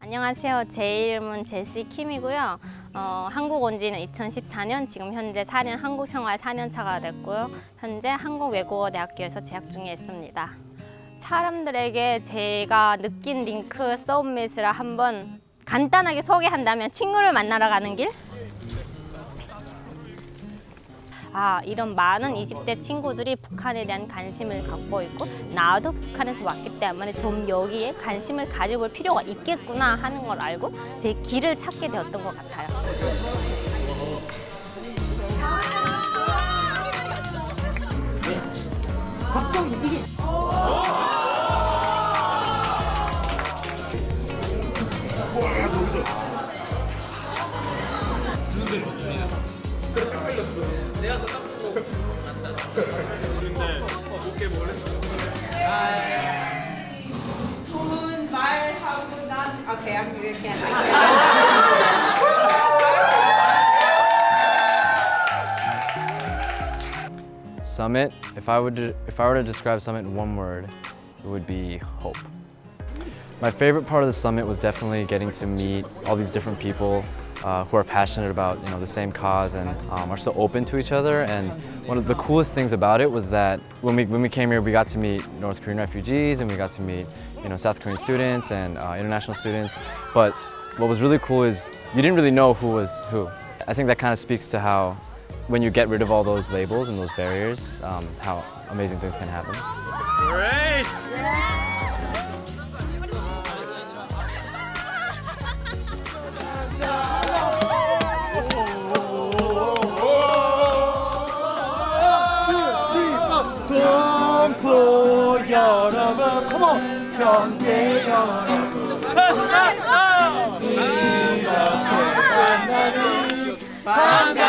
안녕하세요. 제 이름은 제시 킴이고요. 어, 한국 온 지는 2014년, 지금 현재 4년 한국 생활 4년 차가 됐고요. 현재 한국 외국어 대학교에서 재학 중에 있습니다. 사람들에게 제가 느낀 링크 썸밋을 한번 간단하게 소개한다면 친구를 만나러 가는 길? 아, 이런 많은 20대 친구들이 북한에 대한 관심을 갖고 있고 나도 북한에서 왔기 때문에 좀 여기에 관심을 가져볼 필요가 있겠구나 하는 걸 알고 제 길을 찾게 되었던 것 같아요. 좋은 말하고 난 오케이 I'm really can't I can't Summit. If I would, to, if I were to describe Summit in one word, it would be hope. My favorite part of the summit was definitely getting to meet all these different people uh, who are passionate about you know the same cause and um, are so open to each other. And one of the coolest things about it was that when we when we came here, we got to meet North Korean refugees and we got to meet you know South Korean students and uh, international students. But what was really cool is you didn't really know who was who. I think that kind of speaks to how when you get rid of all those labels and those barriers, um, how amazing things can happen. 동 여러분, 컴온! 형제 여러분, 이렇게 만나는